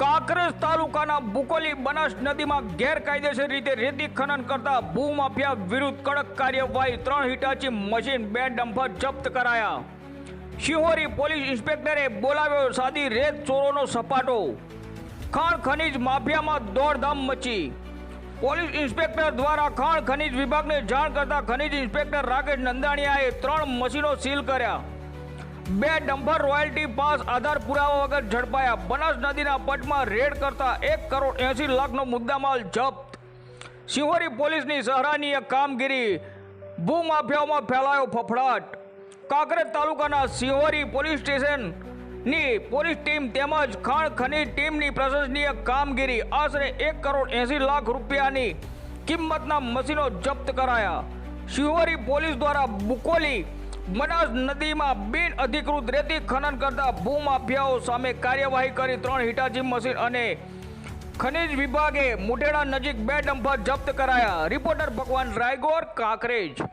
કાંકરેજ તાલુકાના બુકોલી બનાસ નદીમાં ગેરકાયદેસર રીતે રેતી ખનન કરતા ભૂમાફિયા વિરુદ્ધ કડક કાર્યવાહી ત્રણ હિટાચી મશીન બે ડમ્ફર જપ્ત કરાયા. શિહોરી પોલીસ ઇન્સ્પેક્ટરે બોલાવ્યો સાદી રેત ચોરોનો સપાટો. ખાણ ખનીજ માફિયામાં દોડધામ મચી. પોલીસ ઇન્સ્પેક્ટર દ્વારા ખાણ ખનીજ વિભાગને જાણ કરતા ખનીજ ઇન્સ્પેક્ટર રાકેશ નંદાણીયાએ ત્રણ મશીનો સીલ કર્યા. બે ડમ્પર રોયલ્ટી પાસ આધાર પુરાવા વગર ઝડપાયા. બનાસ નદીના પટમાં રેડ કરતા એક કરોડ એંસી લાખનો મુદ્દામાલ જપ્ત. શિહોરી પોલીસની સહરાનીય કામગીરી. ભૂમાફિયાઓમાં ફેલાયો ફફડાટ. કાંકરેજ તાલુકાના સિહોરી પોલીસ સ્ટેશનની પોલીસ ટીમ તેમજ ખાણ ખનીજ ટીમની પ્રશંસનીય કામગીરી. આશરે એક કરોડ એંસી લાખ રૂપિયાની કિંમતના મશીનો જપ્ત કરાયા. શિહોરી પોલીસ દ્વારા બુકોલી બનાસ નદીમાં બિન અધિકૃત રેતી ખનન કરતા ભૂમાફિયાઓ સામે કાર્યવાહી કરી ત્રણ હિટાચી મશીન અને ખનિજ વિભાગે મુઢેડા નજીક બે ડમ્પર જપ્ત કરાયા. રિપોર્ટર ભગવાન રાયગોર કાંકરેજ.